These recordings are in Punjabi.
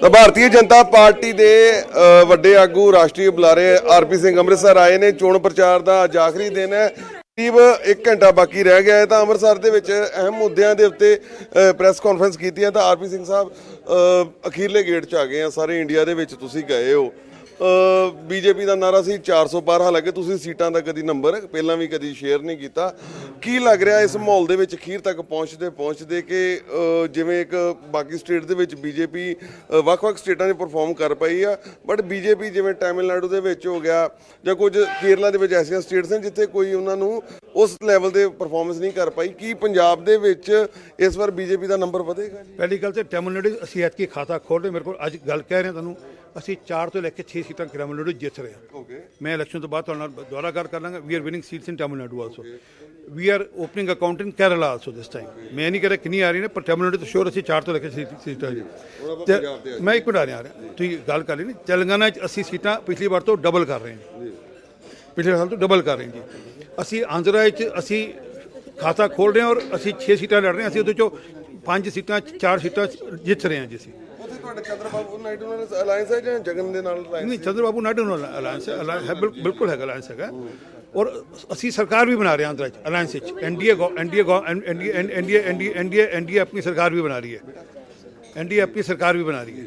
ਤਾਂ ਭਾਰਤੀ ਜਨਤਾ ਪਾਰਟੀ ਦੇ ਵੱਡੇ ਆਗੂ ਰਾਸ਼ਟਰੀ ਬੁਲਾਰੇ ਆਰਪੀ ਸਿੰਘ ਅੰਮ੍ਰਿਤਸਰ ਆਏ ਨੇ। ਚੋਣ ਪ੍ਰਚਾਰ ਦਾ ਅੱਜ ਆਖਰੀ ਦਿਨ ਹੈ। ਕਰੀਬ 1 ਘੰਟਾ ਬਾਕੀ ਰਹਿ ਗਿਆ ਹੈ। ਤਾਂ ਅੰਮ੍ਰਿਤਸਰ ਦੇ ਵਿੱਚ ਅਹਿਮ ਮੁੱਦਿਆਂ ਦੇ ਉੱਤੇ ਪ੍ਰੈਸ ਕਾਨਫਰੰਸ ਕੀਤੀ ਹੈ ਤਾਂ ਆਰਪੀ ਸਿੰਘ ਸਾਹਿਬ ਅਖੀਰਲੇ ਗੇਟ 'ਚ ਆ ਗਏ ਆ। ਸਾਰੇ ਇੰਡੀਆ ਦੇ ਵਿੱਚ ਤੁਸੀਂ ਗਏ ਹੋ। ਬੀਜੇਪੀ ਦਾ ਨਾਰਾ ਸੀ 400 ਪਾਰ ਹਾਲਾਂਕਿ ਤੁਸੀਂ ਸੀਟਾਂ ਦਾ ਕਦੀ ਨੰਬਰ ਪਹਿਲਾਂ ਵੀ ਕਦੀ ਸ਼ੇਅਰ ਨਹੀਂ ਕੀਤਾ। ਕੀ ਲੱਗ ਰਿਹਾ ਇਸ ਮਾਹੌਲ ਦੇ ਵਿੱਚ? ਅਖੀਰ ਤੱਕ ਪਹੁੰਚਦੇ ਪਹੁੰਚਦੇ ਕਿ ਅ, ਜਿਵੇਂ ਇੱਕ ਬਾਕੀ ਸਟੇਟ ਦੇ ਵਿੱਚ ਬੀਜੇਪੀ ਵੱਖ-ਵੱਖ ਸਟੇਟਾਂ 'ਚ ਪਰਫਾਰਮ ਕਰ ਪਈ ਆ ਬਟ ਬੀਜੇਪੀ ਜਿਵੇਂ ਤਾਮਿਲਨਾਡੂ ਦੇ ਵਿੱਚ ਹੋ ਗਿਆ ਜਾਂ ਕੁਝ ਕੇਰਲਾ ਦੇ ਵਿੱਚ ਐਸੀਆਂ ਸਟੇਟਸ ਨੇ ਜਿੱਥੇ ਕੋਈ ਉਹਨਾਂ ਨੂੰ ਉਸ ਲੈਵਲ ਦੇ ਪਰਫਾਰਮੈਂਸ ਨਹੀਂ ਕਰ ਪਾਈ। ਕੀ ਪੰਜਾਬ ਦੇ ਵਿੱਚ ਇਸ ਵਾਰ ਬੀਜੇਪੀ ਦਾ ਨੰਬਰ ਵਧੇਗਾ ਜੀ? ਪਹਿਲੀ ਗੱਲ ਤੇ ਟੈਮਲਨਾਡੂ ਅਸੀਂ ਐਤਕੀ ਖਾਤਾ ਖੋਲ ਰਹੇ ਮੇਰੇ ਕੋਲ ਅੱਜ ਗੱਲ ਕਹਿ ਰਹੇ ਤੁਹਾਨੂੰ। ਅਸੀਂ 4 ਤੋਂ ਲੈ ਕੇ 6 ਸੀਟਾਂ ਟੈਮਲਨਾਡੂ ਜਿੱਤ ਰਹੇ ਹਾਂ। ਓਕੇ ਮੈਂ ਇਲੈਕਸ਼ਨ ਤੋਂ ਬਾਅਦ ਤੁਹਾਡੇ ਨਾਲ ਦੁਬਾਰਾ ਗੱਲ ਕਰ ਲਾਂਗਾ। We are winning seats in Tamil Nadu also we are opening account in Kerala also this time ਮੈਂ ਨਹੀਂ ਕਹ ਰਿਹਾ ਕਿੰਨੀ ਆ ਰਹੀ ਨੇ ਪਰ ਟੈਮਲਨਾਡੂ ਤੋਂ ਸ਼ੋਰ ਅਸੀਂ 4 ਤੋਂ ਲੈ ਕੇ 6 ਸੀਟਾਂ ਜੀ। ਤੇ ਮੈਂ ਇੱਕ ਮਿੰਟ ਆ ਰਿਹਾ। ਤੁਸੀਂ ਗੱਲ ਕਰ ਲਈ ਨਹੀਂ ਤੇਲੰਗਾਨਾ 'ਚ ਅਸੀਂ ਸੀਟਾਂ ਪਿਛਲੀ ਵਾਰ ਤੋਂ ਡਬਲ ਕਰ ਰਹੇ ਹਾਂ ਪਿਛਲੇ ਸਾਲ ਤੋਂ ਡਬਲ ਕਰ ਰਹੇ ਹਾਂ ਜੀ। ਅਸੀਂ ਆਂਧਰਾ 'ਚ ਅਸੀਂ ਖਾਤਾ ਖੋਲ ਰਹੇ ਹਾਂ ਔਰ ਅਸੀਂ 6 ਸੀਟਾਂ ਲੜ ਰਹੇ ਹਾਂ। ਅਸੀਂ ਉਹਦੇ ਚੋਂ 5 ਸੀਟਾਂ 4 ਸੀਟਾਂ ਜਿੱਤ ਰਹੇ ਹਾਂ ਜੀ ਅਸੀਂ। ਉੱਥੇ ਤੁਹਾਡਾ ਚੰਦਰਬਾਬੂ ਨਾਇਡੂ ਨਾਲ ਅਲਾਈਅੰਸ ਹੈ ਜਾਂ ਜਗਨ ਦੇ ਨਾਲ alliance ਨਹੀਂ ਚੰਦਰਬਾਬੂ ਨਾਇਡੂ ਨਾਲ ਅਲਾਈਅੰਸ ਹੈ alliance ਹੈ ਬਿਲ- ਬਿਲਕੁਲ ਹੈਗਾ ਅਲਾਈਅੰਸ ਹੈਗਾ ਔਰ ਅਸੀਂ ਸਰਕਾਰ ਵੀ ਬਣਾ ਰਹੇ ਹਾਂ ਚ ਅਲਾਈਅੰਸ ਵਿੱਚ NDA NDA NDA NDA NDA NDA ਆਪਣੀ ਸਰਕਾਰ ਵੀ ਬਣਾ ਰਹੀ ਹੈ ਐਨਡੀਏ ਆਪਣੀ ਸਰਕਾਰ ਵੀ ਬਣਾ ਰਹੀ ਹੈ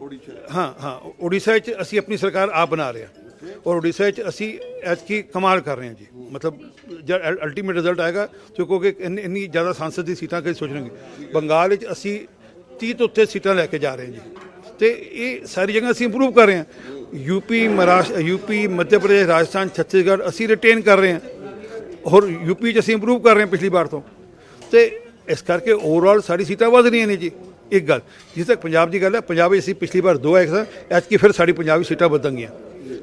ਓਡੀਸ਼ਾ ਹਾਂ ਹਾਂ ਉੜੀਸਾ ਵਿੱਚ ਅਸੀਂ ਆਪਣੀ ਸਰਕਾਰ ਆਪ ਬਣਾ ਰਹੇ ਹਾਂ ਔਰ ਉੜੀਸਾ ਵਿੱਚ ਅਸੀਂ ਐਤਕੀ ਕਮਾਲ ਕਰ ਰਹੇ ਹਾਂ ਜੀ ਮਤਲਬ ਜਦ ਅਲਟੀਮੇਟ ਰਿਜ਼ਲਟ ਆਏਗਾ ਤੇ ਕਿਉਂਕਿ ਇੰਨੀ ਜ਼ਿਆਦਾ ਸੰਸਦ ਦੀ ਸੀਟਾਂ ਕਦੇ ਸੋਚਣਗੇ ਬੰਗਾਲ ਵਿੱਚ ਅਸੀਂ 30 ਤੋਂ ਉੱਤੇ ਸੀਟਾਂ ਲੈ ਕੇ ਜਾ ਰਹੇ ਜੀ। ਤੇ ਇਹ ਸਾਰੀ ਜਗ੍ਹਾ ਅਸੀਂ ਇੰਪਰੂਵ ਕਰ ਰਹੇ ਹਾਂ। ਯੂਪੀ ਮਹਾਰਾਸ਼ਟਰ ਯੂਪੀ ਮੱਧ ਪ੍ਰਦੇਸ਼ ਰਾਜਸਥਾਨ ਛੱਤੀਸਗੜ੍ਹ ਅਸੀਂ ਰਿਟੇਨ ਕਰ ਰਹੇ ਹਾਂ। ਔਰ ਯੂਪੀ 'ਚ ਅਸੀਂ ਇੰਪਰੂਵ ਕਰ ਰਹੇ ਹਾਂ ਪਿਛਲੀ ਵਾਰ ਤੋਂ। ਤੇ ਇਸ ਕਰਕੇ ਓਵਰਆਲ ਸਾਡੀ ਸੀਟਾਂ ਵਧ ਰਹੀਆਂ ਨੇ ਜੀ। ਇੱਕ ਗੱਲ ਜਿਸ ਤੱਕ ਪੰਜਾਬ ਦੀ ਗੱਲ ਹੈ ਪੰਜਾਬ ਵਿੱਚ ਅਸੀਂ ਪਿਛਲੀ ਵਾਰ ਦੋ ਆਏ ਸਾਂ ਐਤਕੀ ਫਿਰ ਸਾਡੀ ਪੰਜਾਬੀ ਸੀਟਾਂ ਵਧਣਗੀਆਂ।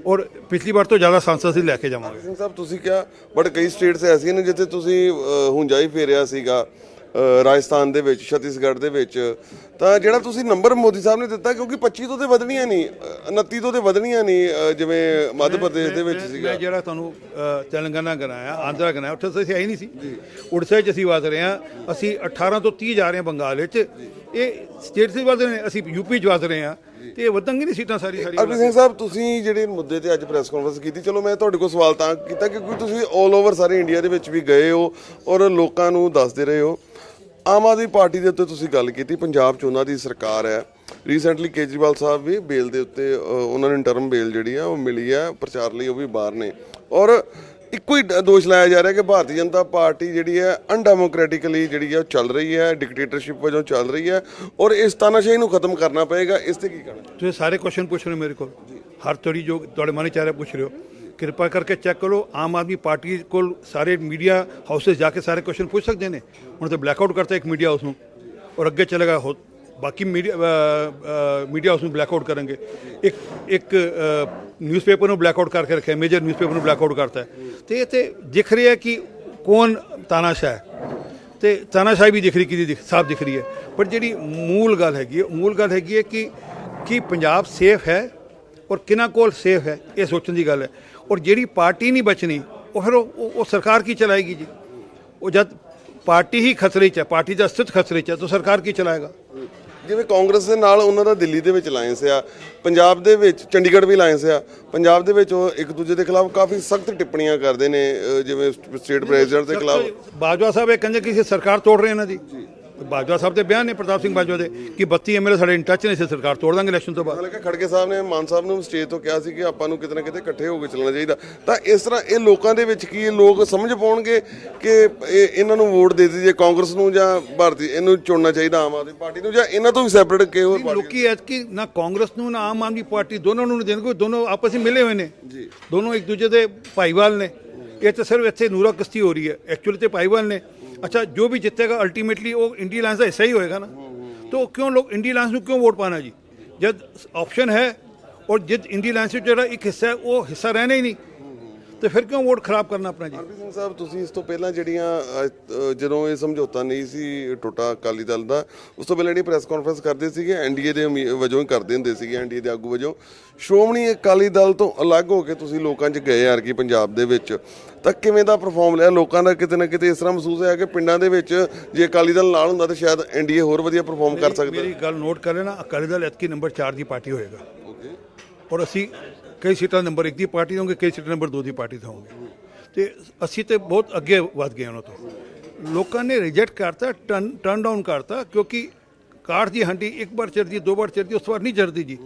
ਔਰ ਪਿਛਲੀ ਵਾਰ ਤੋਂ ਜ਼ਿਆਦਾ ਸੰਸਦ ਅਸੀਂ ਲੈ ਕੇ ਜਾਵਾਂਗੇ। ਸਿੰਘ ਸਾਹਿਬ ਤੁਸੀਂ ਕਿਹਾ ਬਟ ਕਈ ਸਟੇਟਸ ਐਸੀਆਂ ਨੇ ਜਿੱਥੇ ਤੁਸੀਂ ਅ, ਹੁੰਜਾ ਹੀ ਫੇਰਿਆ ਸੀਗਾ। ਰਾਜਸਥਾਨ ਦੇ ਵਿੱਚ ਛੱਤੀਸਗੜ੍ਹ ਦੇ ਵਿੱਚ ਤਾਂ ਜਿਹੜਾ ਤੁਸੀਂ ਨੰਬਰ ਮੋਦੀ ਸਾਹਿਬ ਨੇ ਦਿੱਤਾ ਕਿਉਂਕਿ 25 ਤੋਂ ਤੇ ਵਧਣੀਆਂ ਨਹੀਂ ਅ, 29 ਤੋਂ ਤੇ ਵਧਣੀਆਂ ਨਹੀਂ ਜਿਵੇਂ ਮੱਧ ਪ੍ਰਦੇਸ਼ ਦੇ ਵਿੱਚ ਸੀਗਾ। ਮੈਂ ਜਿਹੜਾ ਤੁਹਾਨੂੰ ਤੇਲੰਗਾਨਾ ਗਨਾਇਆ ਆਂਧਰਾ ਗਨਾਇਆ ਉੱਥੇ ਅਸੀਂ ਆਈ ਨਹੀਂ ਸੀ। ਉੜੀਸਾ 'ਚ ਅਸੀਂ ਵਧ ਰਹੇ ਹਾਂ। ਅਸੀਂ 18 ਤੋਂ 30 ਜਾ ਰਹੇ ਹਾਂ ਬੰਗਾਲ ਵਿੱਚ। ਇਹ ਸਟੇਟ ਸੀ ਵਧ ਰਹੇ ਨੇ ਅਸੀਂ ਯੂਪੀ 'ਚ ਵਧ ਰਹੇ ਹਾਂ। ਤੇ ਇਹ ਵਧਣਗੇ ਨਹੀਂ ਸੀਟਾਂ ਸਾਰੀ ਸਾਰੀ ਅਰਪੀ ਸਿੰਘ ਸਾਹਿਬ ਤੁਸੀਂ ਜਿਹੜੇ ਮੁੱਦੇ ਤੇ ਅੱਜ ਪ੍ਰੈਸ ਕਾਨਫਰੰਸ ਕੀਤੀ ਚਲੋ ਮੈਂ ਤੁਹਾਡੇ ਕੋਲ ਸਵਾਲ ਤਾਂ ਕੀਤਾ ਕਿਉਂਕਿ ਤੁਸੀਂ 올 ਓਵਰ ਸਾਰੇ ਇੰਡੀਆ ਦੇ ਵਿੱਚ ਵੀ ਗਏ ਹੋ ਔਰ ਲੋਕਾਂ ਨੂੰ ਦੱਸਦੇ ਰਹੇ ਹੋ। ਆਮ ਆਦਮੀ ਪਾਰਟੀ ਦੇ ਉੱਤੇ ਤੁਸੀਂ ਗੱਲ ਕੀਤੀ ਪੰਜਾਬ 'ਚ ਉਹਨਾਂ ਦੀ ਸਰਕਾਰ ਹੈ। ਰੀਸੈਂਟਲੀ ਕੇਜਰੀਵਾਲ ਸਾਹਿਬ ਵੀ ਬੇਲ ਦੇ ਉੱਤੇ ਉਹਨਾਂ ਨੂੰ ਇੰਟਰਮ ਬੇਲ ਜਿਹੜੀ ਆ ਉਹ ਮਿਲੀ ਹੈ ਪ੍ਰਚਾਰ ਲਈ ਉਹ ਵੀ ਬਾਹਰ ਨੇ। ਔਰ ਇੱਕੋ ਹੀ ਦੋਸ਼ ਲਾਇਆ ਜਾ ਰਿਹਾ ਕਿ ਭਾਰਤੀ ਜਨਤਾ ਪਾਰਟੀ ਜਿਹੜੀ ਹੈ ਅਨਡੈਮੋਕ੍ਰੈਟਿਕਲੀ ਜਿਹੜੀ ਹੈ ਉਹ ਚੱਲ ਰਹੀ ਹੈ ਡਿਕਟੇਟਰਸ਼ਿਪ ਵਜੋਂ ਚੱਲ ਰਹੀ ਹੈ ਔਰ ਇਸ ਤਾਨਾਸ਼ਾਹੀ ਨੂੰ ਖਤਮ ਕਰਨਾ ਪਏਗਾ ਇਸ ਤੇ ਕੀ ਕਹਿਣਾ? ਤੁਸੀਂ ਸਾਰੇ ਕੁਐਸਚਨ ਪੁੱਛ ਰਹੇ ਮੇਰੇ ਕੋਲ? ਹਰ ਤੁਹਾਡੀ ਜੋ ਤੁਹਾਡੇ ਮਨ ਚ ਆ ਰਿਹਾ ਪੁੱਛ ਰਹੇ ਹੋ। ਕਿਰਪਾ ਕਰਕੇ ਚੈੱਕ ਕਰੋ, ਆਮ ਆਦਮੀ ਪਾਰਟੀ ਕੋਲ ਸਾਰੇ ਮੀਡੀਆ ਹਾਊਸਸ ਜਾ ਕੇ ਸਾਰੇ ਕੁਐਸਚਨ ਪੁੱਛ ਸਕਦੇ ਨੇ। ਹੁਣ ਤੇ ਬਲੈਕਆਊਟ ਕਰਤਾ ਇੱਕ ਮੀਡੀਆ ਹਾਊਸ ਨੂੰ ਔਰ ਅੱਗੇ ਚਲੇਗਾ ਹੋ ਬਾਕੀ ਮੀਡੀਆ ਮੀਡੀਆ ਹਾਊਸ ਨੂੰ ਬਲੈਕ ਆਊਟ ਕਰਨਗੇ ਇੱਕ ਇੱਕ ਨਿਊਜ਼ਪੇਪਰ ਨੂੰ ਬਲੈਕ ਆਊਟ ਕਰਕੇ ਰੱਖਿਆ ਮੇਜਰ ਨਿਊਜ਼ਪੇਪਰ ਨੂੰ ਬਲੈਕ ਆਊਟ ਕਰਤਾ। ਹੈ ਤੇ ਇਹ ਤੇ ਦਿਖ ਰਿਹਾ ਕਿ ਕੌਣ ਤਾਨਾਸ਼ਾਹ ਹੈ। ਤੇ ਤਾਨਾਸ਼ਾਹੀ ਵੀ ਦਿਖ ਰਹੀ, ਕਿਹਦੀ ਸਾਫ਼ ਦਿਖ ਰਹੀ ਹੈ। ਪਰ ਜਿਹੜੀ ਮੂਲ ਗੱਲ ਹੈਗੀ ਹੈ, ਮੂਲ ਗੱਲ ਹੈਗੀ ਹੈ ਕਿ, ਕੀ ਪੰਜਾਬ ਸੇਫ ਹੈ ਔਰ ਕਿਹਨਾਂ ਕੋਲ ਸੇਫ ਹੈ, ਇਹ ਸੋਚਣ ਦੀ ਗੱਲ ਹੈ। ਔਰ ਜਿਹੜੀ ਪਾਰਟੀ ਨਹੀਂ ਬਚਣੀ ਉਹ ਫਿਰ ਉਹ ਸਰਕਾਰ ਕੀ ਚਲਾਏਗੀ ਜੀ? ਉਹ ਜਦ ਪਾਰਟੀ ਹੀ ਖਤਰੇ 'ਚ ਹੈ ਪਾਰਟੀ ਦਾ ਅਸਤਿਤ ਖਤਰੇ 'ਚ ਹੈ ਤਾਂ ਸਰਕਾਰ ਕੀ ਚਲਾਏਗਾ? ਜਿਵੇਂ ਕਾਂਗਰਸ ਦੇ ਨਾਲ ਉਹਨਾਂ ਦਾ ਦਿੱਲੀ ਦੇ ਵਿੱਚ ਅਲਾਈਅੰਸ ਆ ਪੰਜਾਬ ਦੇ ਵਿੱਚ ਚੰਡੀਗੜ੍ਹ ਵੀ ਅਲਾਈਅੰਸ ਆ ਪੰਜਾਬ ਦੇ ਵਿੱਚ ਉਹ ਇੱਕ ਦੂਜੇ ਦੇ ਖਿਲਾਫ ਕਾਫੀ ਸਖਤ ਟਿੱਪਣੀਆਂ ਕਰਦੇ ਨੇ ਜਿਵੇਂ ਸਟੇਟ ਪ੍ਰੈਜ਼ੀਡੈਂਟ ਦੇ ਖਿਲਾਫ। ਬਾਜਵਾ ਸਾਹਿਬ ਇਹ ਕਹਿੰਦੇ ਕਿ ਸਰਕਾਰ ਤੋੜ ਰਹੇ ਇਹਨਾਂ ਦੀ ਬਾਜਵਾ ਸਾਹਿਬ ਦੇ ਬਿਆਨ ਨੇ ਪ੍ਰਤਾਪ ਸਿੰਘ ਬਾਜਵਾ ਦੇ ਕਿ 32 ਐਮਐਲਏ ਸਾਡੇ ਇਨ ਟੱਚ ਨੇ ਅਸੀਂ ਸਰਕਾਰ ਤੋੜ ਦਾਂਗੇ ਇਲੈਕਸ਼ਨ ਤੋਂ ਬਾਅਦ। ਹਾਲਾਂਕਿ ਖੜਗੇ ਸਾਹਿਬ ਨੇ ਮਾਨ ਸਾਹਿਬ ਨੂੰ ਸਟੇਜ ਤੋਂ ਕਿਹਾ ਸੀ ਕਿ ਆਪਾਂ ਨੂੰ ਕਿਤੇ ਨਾ ਕਿਤੇ ਇਕੱਠੇ ਹੋ ਕੇ ਚੱਲਣਾ ਚਾਹੀਦਾ। ਤਾਂ ਇਸ ਤਰ੍ਹਾਂ ਇਹ ਲੋਕਾਂ ਦੇ ਵਿੱਚ ਕੀ ਇਹ ਲੋਕ ਸਮਝ ਪਾਉਣਗੇ ਕਿ ਇਹ ਇਹਨਾਂ ਨੂੰ ਵੋਟ ਦੇ ਦਈਏ ਕਾਂਗਰਸ ਨੂੰ ਜਾਂ ਭਾਰਤੀ ਇਹਨੂੰ ਚੁਣਨਾ ਚਾਹੀਦਾ ਆਮ ਆਦਮੀ ਪਾਰਟੀ ਨੂੰ ਜਾਂ ਇਹਨਾਂ ਤੋਂ ਵੀ ਸੈਪਰੇਟ ਕਿ ਹੋਰ ਪਾਰਟੀ ਲੋਕੀ ਐਤਕੀ ਨਾ ਕਾਂਗਰਸ ਨੂੰ ਨਾ ਆਮ ਆਦਮੀ ਪਾਰਟੀ ਦੋਨੋਂ ਨੂੰ ਨਹੀਂ ਦੇਣਗੇ ਦੋਨੋਂ ਆਪਸ ਵਿੱਚ ਮਿਲੇ ਹੋਏ ਨੇ। ਜੀ। ਦੋਨੋਂ ਇੱਕ ਦੂਜੇ ਦੇ ਭਾਈਵਾਲ ਨੇ। ਇਹ ਤਾਂ ਸਿਰਫ ਇੱਥੇ ਨੂਰਾ ਕਸਤੀ ਹੋ ਰਹੀ ਹੈ। ਐਕਚੁਅਲੀ ਤੇ ਭਾਈਵਾਲ ਨੇ। ਅੱਛਾ ਜੋ ਵੀ ਜਿੱਤੇਗਾ ਅਲਟੀਮੇਟਲੀ ਉਹ ਇੰਡੀਆ ਲਾਈਨਸ ਦਾ ਹਿੱਸਾ ਹੀ ਹੋਏਗਾ ਨਾ। ਤਾਂ ਕਿਉਂ ਲੋਕ ਇੰਡੀਆ ਲਾਈਨਸ ਨੂੰ ਕਿਉਂ ਵੋਟ ਪਾਣਾ ਜੀ? ਜਦ ਆਪਸ਼ਨ ਹੈ ਔਰ ਜਦ ਇੰਡੀਆ ਲਾਈਨਸ ਵਿੱਚ ਜਿਹੜਾ ਇੱਕ ਹਿੱਸਾ ਹੈ ਉਹ ਹਿੱਸਾ ਰਹਿਣਾ ਹੀ ਨਹੀਂ। ਤੇ ਫਿਰ ਕਿਉਂ ਵੋਟ ਖਰਾਬ ਕਰਨਾ ਆਪਣਾ ਜੀ? ਹਰਪ੍ਰੀਤ ਸਿੰਘ ਸਾਹਿਬ ਤੁਸੀਂ ਇਸ ਤੋਂ ਪਹਿਲਾਂ ਜਿਹੜੀਆਂ ਜਦੋਂ ਇਹ ਸਮਝੌਤਾ ਨਹੀਂ ਸੀ ਟੋਟਾ ਅਕਾਲੀ ਦਲ ਦਾ ਉਸ ਤੋਂ ਪਹਿਲਾਂ ਜਿਹੜੀ ਪ੍ਰੈਸ ਕਾਨਫਰੰਸ ਕਰਦੇ ਸੀਗੇ ਐਨਡੀਏ ਦੇ ਉਮੀ- ਵਜੋਂ ਹੀ ਕਰਦੇ ਹੁੰਦੇ ਸੀਗੇ ਐਨਡੀਏ ਦੇ ਆਗੂ ਵਜੋਂ। ਸ਼੍ਰੋਮਣੀ ਅਕਾਲੀ ਦਲ ਤੋਂ ਅਲੱਗ ਹੋ ਕੇ ਤੁਸੀਂ ਲੋਕਾਂ 'ਚ ਗਏ ਯਾਰ ਕੀ ਪੰਜਾਬ ਦੇ ਵਿੱਚ ਤਾਂ ਕਿਵੇਂ ਦਾ ਪਰਫਾਰਮ ਲਿਆ ਲੋਕਾਂ ਦਾ ਕਿਤੇ ਨਾ ਕਿਤੇ ਇਸ ਤਰ੍ਹਾਂ ਮਹਿਸੂਸ ਹੋਇਆ ਕਿ ਪਿੰਡਾਂ ਦੇ ਵਿੱਚ ਜੇ ਅਕਾਲੀ ਦਲ ਨਾਲ ਹੁੰਦਾ ਤਾਂ ਸ਼ਾਇਦ ਐਨਡੀਏ ਹੋਰ ਵਧੀਆ ਪਰਫਾਰਮ ਕਰ ਸਕਦਾ। ਮੇਰੀ ਗੱਲ ਨੋਟ ਕਰ ਲੈਣਾ ਅਕਾਲੀ ਦਲ ਐਤਕੀ ਨੰਬਰ 4 ਦੀ ਪਾਰਟੀ ਹੋਏਗਾ। ਓਕੇ ਔਰ ਅਸੀਂ ਕਈ ਸੀਟਾਂ ਨੰਬਰ 1 ਦੀ ਪਾਰਟੀ ਹੋਵਾਂਗੇ ਕਈ ਸੀਟਾਂ ਨੰਬਰ 2 ਦੀ ਪਾਰਟੀ ਤੋਂ ਹੋਵਾਂਗੇ ਤੇ ਅਸੀਂ ਤੇ ਬਹੁਤ ਅੱਗੇ ਵੱਧ ਗਏ ਉਹਨਾਂ ਤੋਂ। ਲੋਕਾਂ ਨੇ ਰਿਜੈਕਟ ਕਰਤਾ ਟਰਨ ਟਰਨ ਡਾਊਨ ਕਰਤਾ ਕਿਉਂਕਿ ਕਾਠ ਦੀ ਹੰਡੀ ਇੱਕ ਵਾਰ ਚੜਦੀ ਦੋ ਵਾਰ ਚੜਦੀ ਉਸ ਬਾਅਦ ਨਹੀਂ ਚੜਦੀ ਜੀ।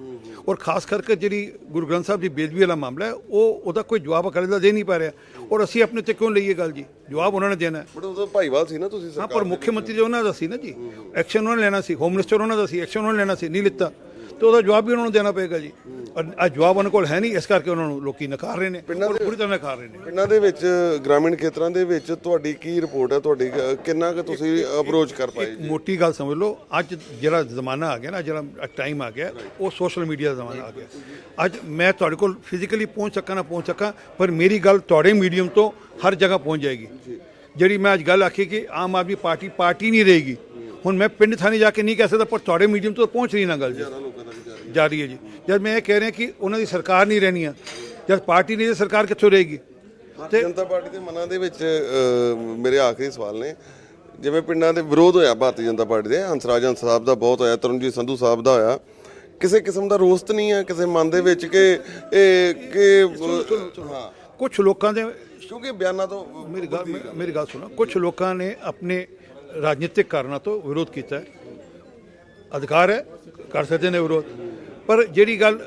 ਔਰ ਖਾਸ ਕਰਕੇ ਜਿਹੜੀ ਗੁਰੂ ਗ੍ਰੰਥ ਸਾਹਿਬ ਦੀ ਬੇਦਬੀ ਵਾਲਾ ਮਾਮਲਾ ਹੈ ਉਹ ਉਹਦਾ ਕੋਈ ਜਵਾਬ ਅਕਾਲੀ ਦਲ ਦੇ ਨਹੀਂ ਪਾ ਰਿਹਾ। ਔਰ ਅਸੀਂ ਆਪਣੇ ਤੇ ਕਿਉਂ ਲਈਏ ਗੱਲ ਜੀ? ਜਵਾਬ ਉਹਨਾਂ ਨੇ ਦੇਣਾ। ਹੈ ਬਟ ਉਦੋਂ ਭਾਈਵਾਲ ਸੀ ਨਾ ਤੁਸੀਂ ਹਾਂ ਸਰਕਾਰ ਪਰ ਮੁੱਖ ਮੰਤਰੀ ਉਹਨਾਂ ਦਾ ਸੀ ਨਾ ਜੀ। ਐਕਸ਼ਨ ਉਹਨਾਂ ਨੇ ਲੈਣਾ ਸੀ ਹੋਮ ਮਿਨਿਸਟਰ ਉਹਨਾਂ ਦਾ ਸੀ ਐਕਸ਼ਨ ਉਹਨਾਂ ਨੇ ਲੈਣਾ ਸੀ ਨਹੀਂ ਲਿੱਤਾ। ਤੇ ਉਹਦਾ ਜਵਾਬ ਵੀ ਉਹਨਾਂ ਨੂੰ ਦੇਣਾ ਪਏਗਾ ਜੀ। ਅੱਜ ਜਵਾਬ ਉਹਨਾਂ ਕੋਲ ਹੈ ਨਹੀਂ ਇਸ ਕਰਕੇ ਉਹਨਾਂ ਨੂੰ ਲੋਕੀ ਨਕਾਰ ਰਹੇ ਨੇ। ਔਰ ਪੂਰੀ ਤਰ੍ਹਾਂ ਨਕਾਰ ਰਹੇ ਨੇ। ਪਿੰਡਾਂ ਦੇ ਵਿੱਚ ਗ੍ਰਾਮੀਣ ਖੇਤਰਾਂ ਦੇ ਵਿੱਚ ਤੁਹਾਡੀ ਕੀ ਰਿਪੋਰਟ ਹੈ? ਤੁਹਾਡੀ ਕਿੰਨਾ ਕੁ ਤੁਸੀਂ ਅਪਰੋਚ ਕਰ ਪਾਏ ਜੀ? ਮੋਟੀ ਗੱਲ ਸਮਝ ਲਓ ਅੱਜ ਜਿਹੜਾ ਜ਼ਮਾਨਾ ਆ ਗਿਆ ਨਾ ਜਿਹੜਾ ਟਾਈਮ ਆ ਗਿਆ ਉਹ ਸੋਸ਼ਲ ਮੀਡੀਆ ਦਾ ਜ਼ਮਾਨਾ ਆ ਗਿਆ। ਅੱਜ ਮੈਂ ਤੁਹਾਡੇ ਕੋਲ ਫਿਜ਼ੀਕਲੀ ਪਹੁੰਚ ਸਕਾਂ ਨਾ ਪਹੁੰਚ ਸਕਾਂ ਪਰ ਮੇਰੀ ਗੱਲ ਤੁਹਾਡੇ ਮੀਡੀਅਮ ਤੋਂ ਹਰ ਜਗ੍ਹਾ ਪਹੁੰਚ ਜਾਏਗੀ। ਜਿਹੜੀ ਮੈਂ ਅੱਜ ਗੱਲ ਆਖੀ ਕਿ ਆਮ ਆਦਮੀ ਪਾਰਟੀ ਪਾਰਟੀ ਨਹੀਂ ਰਹੇਗੀ। ਹੁਣ ਮੈਂ ਪਿੰਡ ਥਾਣੇ ਜਾ ਕੇ ਨਹੀਂ ਕਹਿ ਸਕਦਾ ਪਰ ਤੁਹਾਡੇ ਮੀਡੀਅਮ ਤੋਂ ਪਹੁੰਚ ਰਹੀ ਨਾ ਗੱਲ ਜੀ। ਜਾ ਰਹੀ ਹੈ ਜੀ। ਜਦ ਮੈਂ ਇਹ ਕਹਿ ਰਿਹਾ ਕਿ ਉਹਨਾਂ ਦੀ ਸਰਕਾਰ ਨਹੀਂ ਰਹਿਣੀ ਆ ਜਦ ਪਾਰਟੀ ਨਹੀਂ ਤੇ ਸਰਕਾਰ ਕਿੱਥੋਂ ਰਹੇਗੀ? ਤੇ ਜਨਤਾ ਪਾਰਟੀ ਦੇ ਮਨਾਂ ਦੇ ਵਿੱਚ ਮੇਰੇ ਆਖਰੀ ਸਵਾਲ ਨੇ ਜਿਵੇਂ ਪਿੰਡਾਂ ਦੇ ਵਿਰੋਧ ਹੋਇਆ ਭਾਰਤੀ ਜਨਤਾ ਪਾਰਟੀ ਦੇ ਹੰਸਰਾਜ ਹੰਸ ਸਾਹਿਬ ਦਾ ਬਹੁਤ ਹੋਇਆ ਤਰਨਜੀਤ ਸੰਧੂ ਸਾਹਿਬ ਦਾ ਹੋਇਆ ਕਿਸੇ ਕਿਸਮ ਦਾ ਰੋਸਤ ਨਹੀਂ ਹੈ ਕਿਸੇ ਮਨ ਦੇ ਵਿੱਚ ਕਿ ਇਹ ਕਿ ਹਾਂ। ਕੁਝ ਲੋਕਾਂ ਦੇ ਕਿਉਂਕਿ ਬਿਆਨਾਂ ਤੋਂ ਮੇਰੀ ਗੱਲ ਮੇਰੀ ਗੱਲ ਸੁਣੋ। ਕੁਝ ਲੋਕਾਂ ਨੇ ਆਪਣੇ ਰਾਜਨੀਤਿਕ ਕਾਰਨਾਂ ਤੋਂ ਵਿਰੋਧ ਕੀਤਾ ਹੈ ਅਧਿਕਾਰ ਹੈ ਕਰ ਸਕਦੇ ਨੇ ਵਿਰੋਧ ਪਰ ਜਿਹੜੀ ਗੱਲ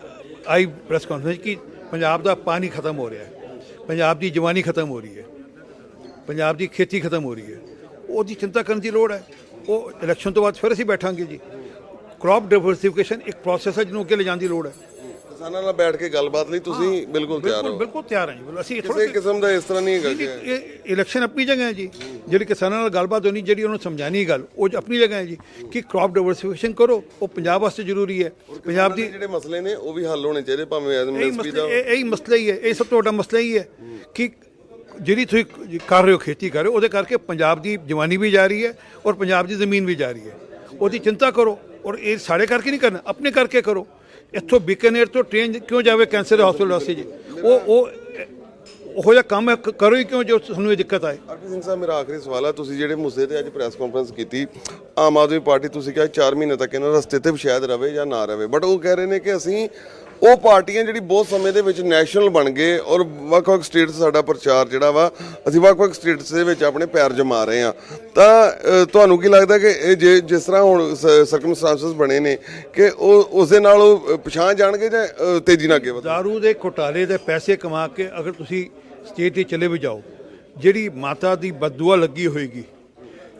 ਆਈ ਪ੍ਰੈਸ ਕਾਨਫਰੰਸ ਕਿ ਪੰਜਾਬ ਦਾ ਪਾਣੀ ਖਤਮ ਹੋ ਰਿਹਾ ਹੈ ਪੰਜਾਬ ਦੀ ਜਵਾਨੀ ਖਤਮ ਹੋ ਰਹੀ ਹੈ ਪੰਜਾਬ ਦੀ ਖੇਤੀ ਖਤਮ ਹੋ ਰਹੀ ਹੈ ਉਹਦੀ ਚਿੰਤਾ ਕਰਨ ਦੀ ਲੋੜ ਹੈ ਉਹ ਇਲੈਕਸ਼ਨ ਤੋਂ ਬਾਅਦ ਫਿਰ ਅਸੀਂ ਬੈਠਾਂਗੇ ਜੀ ਕ੍ਰੌਪ ਡਾਈਵਰਸਿਫਿਕੇਸ਼ਨ ਇੱਕ ਪ੍ਰੋਸੈਸ ਹੈ ਜਿਹਨੂੰ ਅੱਗੇ ਲਿਜਾਣ ਦੀ ਲੋੜ ਹੈ ਕਿਸਾਨਾਂ ਨਾਲ ਬੈਠ ਕੇ ਗੱਲਬਾਤ ਲਈ ਤੁਸੀਂ ਬਿਲਕੁਲ ਤਿਆਰ ਬਿਲਕੁਲ ਹੋ। ਬਿਲਕੁਲ ਤਿਆਰ ਹਾਂ ਜੀ ਅਸੀਂ ਕਿਸੇ ਕਿਸਮ ਦਾ ਇਸ ਤਰ੍ਹਾਂ ਨਹੀਂ ਹੈਗਾ ਕਿ ਇਹ ਇਲੈਕਸ਼ਨ ਆਪਣੀ ਜਗ੍ਹਾ ਹੈ ਜੀ। ਜਿਹੜੀ ਕਿਸਾਨਾਂ ਨਾਲ ਗੱਲਬਾਤ ਹੋਣੀ ਜਿਹੜੀ ਉਹਨੂੰ ਸਮਝਾਣੀ ਗੱਲ ਉਹ ਆਪਣੀ ਜਗ੍ਹਾ ਹੈ ਜੀ। ਕਿ ਕ੍ਰੌਪ ਡਾਈਵਰਸਿਫਿਕੇਸ਼ਨ ਕਰੋ ਉਹ ਪੰਜਾਬ ਵਾਸਤੇ ਜ਼ਰੂਰੀ ਹੈ। ਪੰਜਾਬ ਦੀ ਜਿਹੜੇ ਮਸਲੇ ਨੇ ਉਹ ਵੀ ਹੱਲ ਹੋਣੇ ਚਾਹੀਦੇ ਭਾਵੇਂ ਇਹੀ ਐਡਮਿਨਿਸਟਰੀ ਦਾ ਮਸਲਾ ਇਹ ਇਹੀ ਮਸਲਾ ਹੀ ਹੈ ਇਹ ਸਭ ਤੋਂ ਵੱਡਾ ਮਸਲਾ ਹੀ ਹੈ ਕਿ ਜਿਹੜੀ ਤੁਸੀਂ ਕਰ ਰਹੇ ਹੋ ਖੇਤੀ ਕਰ ਰਹੇ ਹੋ ਉਹਦੇ ਕਰਕੇ ਪੰਜਾਬ ਦੀ ਜਵਾਨੀ ਵੀ ਜਾ ਰਹੀ ਹੈ ਔਰ ਪੰਜਾਬ ਦੀ ਜ਼ਮੀਨ ਵੀ ਜਾ ਰਹੀ ਹੈ। ਉਹਦੀ ਚਿੰਤਾ ਕਰੋ ਔਰ ਇਹ ਸਾਡੇ ਕਰਕੇ ਨਹੀਂ ਕਰਨਾ ਆਪਣੇ ਕਰਕੇ ਕਰੋ। ਇੱਥੋਂ ਬੀਕਾਨੇਰ ਤੋਂ ਟ੍ਰੇਨ ਕਿਉਂ ਜਾਵੇ? ਕੈਂਸਰ ਹਸਪੀਟਲ ਵਾਸਤੇ ਜੀ। ਉਹ ਉਹ ਉਹੋ ਜਿਹਾ ਕੰਮ ਕਰੋ ਹੀ ਕਿਉਂ ਜੋ ਤੁਹਾਨੂੰ ਇਹ ਦਿੱਕਤ ਆਏ? ਹਰਪ੍ਰੀਤ ਸਿੰਘ ਸਾਹਿਬ, ਮੇਰਾ ਆਖਰੀ ਸਵਾਲ ਹੈ ਤੁਸੀਂ ਜਿਹੜੇ ਮੁੱਦੇ ਤੇ ਅੱਜ ਪ੍ਰੈਸ ਕਾਨਫਰੰਸ ਕੀਤੀ, ਆਮ ਆਦਮੀ ਪਾਰਟੀ, ਤੁਸੀਂ ਕਿਹਾ 4 ਮਹੀਨੇ ਤੱਕ ਇਹਨਾਂ ਦਾ ਅਸਤਿਤਵ ਸ਼ਾਇਦ ਰਵੇ ਜਾਂ ਨਾ ਰਵੇ। ਬਟ ਉਹ ਕਹਿ ਰਹੇ ਨੇ ਕਿ ਅਸੀਂ ਉਹ ਪਾਰਟੀਆਂ ਜਿਹੜੀ ਬਹੁਤ ਸਮੇਂ ਦੇ ਵਿੱਚ ਨੈਸ਼ਨਲ ਬਣ ਗਏ ਔਰ ਵੱਖ-ਵੱਖ ਸਟੇਟਸ ਸਾਡਾ ਪ੍ਰਚਾਰ ਜਿਹੜਾ ਵਾ, ਅਸੀਂ ਵੱਖ-ਵੱਖ ਸਟੇਟਸ ਦੇ ਵਿੱਚ ਆਪਣੇ ਪੈਰ ਜਮਾ ਰਹੇ ਆ ਤਾਂ ਤੁਹਾਨੂੰ ਕੀ ਲੱਗਦਾ ਕਿ ਇਹ ਜੇ, ਜਿਸ ਤਰ੍ਹਾਂ ਹੁਣ ਸਰਕਮਸਟੈਂਸਸ ਬਣੇ ਨੇ, ਕਿ ਉਹ, ਉਸ ਦੇ ਨਾਲ ਉਹ ਪਛਾਣ ਜਾਣਗੇ ਜਾਂ ਤੇਜ਼ੀ ਨਾਲ ਅੱਗੇ ਵਧਣਗੇ? ਦਾਰੂ ਦੇ ਘੁਟਾਲੇ ਦੇ ਪੈਸੇ ਕਮਾ ਕੇ ਅਗਰ ਤੁਸੀਂ ਸਟੇਟ ਤੇ ਚਲੇ ਵੀ ਜਾਓ, ਜਿਹੜੀ ਮਾਤਾ ਦੀ ਬਦਦੁਆ ਲੱਗੀ ਹੋਏਗੀ,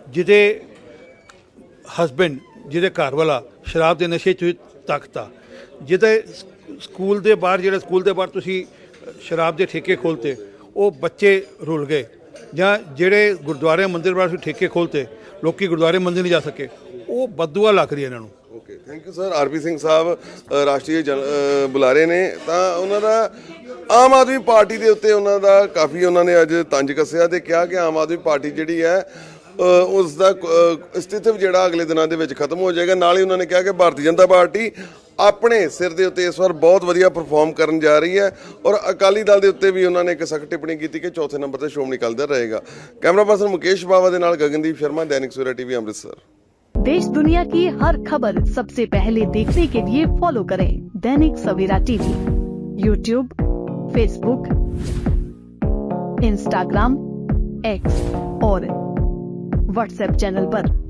ਜਿਹਦੇ ਹਸਬੈਂਡ ਜਿਹਦੇ ਘਰ ਵਾਲਾ ਸ਼ਰਾਬ ਦੇ ਨਸ਼ੇ 'ਚ ਤਖਤਾ ਜਿਹਦੇ ਸਕੂਲ ਦੇ ਬਾਹਰ ਜਿਹੜੇ ਸਕੂਲ ਦੇ ਬਾਹਰ ਤੁਸੀਂ ਸ਼ਰਾਬ ਦੇ ਠੇਕੇ ਖੋਲਤੇ ਉਹ ਬੱਚੇ ਰੁਲ ਗਏ। ਜਾਂ ਜਿਹੜੇ ਗੁਰਦੁਆਰੇ ਮੰਦਿਰ ਬਾਹਰ ਤੁਸੀਂ ਠੇਕੇ ਖੋਲਤੇ ਲੋਕੀ ਗੁਰਦੁਆਰੇ ਮੰਦਿਰ ਨਹੀਂ ਜਾ ਸਕੇ। ਉਹ ਬਦਦੁਆ ਲੱਗ ਰਹੀ ਹੈ ਇਹਨਾਂ ਨੂੰ। Okay thank you sir RP Singh Sahib ਰਾਸ਼ਟਰੀ ਜਨ- ਬੁਲਾਰੇ ਨੇ। ਤਾਂ ਉਹਨਾਂ ਦਾ ਆਮ ਆਦਮੀ ਪਾਰਟੀ ਦੇ ਉੱਤੇ ਉਹਨਾਂ ਦਾ ਕਾਫੀ ਉਹਨਾਂ ਨੇ ਅੱਜ ਤੰਜ ਕੱਸਿਆ ਤੇ ਕਿਹਾ ਕਿ ਆਮ ਆਦਮੀ ਪਾਰਟੀ ਜਿਹੜੀ ਹੈ ਉਸ ਦਾ ਅ, ਅਸਤਿਤਵ ਜਿਹੜਾ ਅਗਲੇ ਦਿਨਾਂ ਦੇ ਵਿੱਚ ਖਤਮ ਹੋ ਜਾਏਗਾ। ਨਾਲ ਹੀ ਉਹਨਾਂ ਨੇ ਕਿਹਾ ਕਿ ਭਾਰਤੀ ਜਨਤਾ ਪਾਰਟੀ ਆਪਣੇ ਸਿਰ ਦੇ ਉੱਤੇ ਇਸ ਵਾਰ ਬਹੁਤ ਵਧੀਆ ਪਰਫਾਰਮ ਕਰਨ ਜਾ ਰਹੀ ਹੈ ਔਰ ਅਕਾਲੀ ਦਲ ਦੇ ਉੱਤੇ ਵੀ ਉਹਨਾਂ ਨੇ ਇੱਕ ਸਖਤ ਟਿੱਪਣੀ ਕੀਤੀ ਕਿ ਚੌਥੇ ਨੰਬਰ ਤੇ ਸ਼੍ਰੋਮਣੀ ਅਕਾਲੀ ਦਲ ਰਹੇਗਾ ਕੈਮਰਾ ਪਰਸਨ ਮੁਕੇਸ਼ ਬਾਵਾ ਦੇ ਨਾਲ ਗਗਨਦੀਪ ਸ਼ਰਮਾ ਦੈਨਿਕ ਸਵੇਰਾ ਟੀਵੀ ਅੰਮ੍ਰਿਤਸਰ देश दुनिया की हर खबर सबसे पहले देखने के लिए फॉलो करें Dainik Savera TV YouTube Facebook Instagram X और व्हाट्सएप चैनल पर।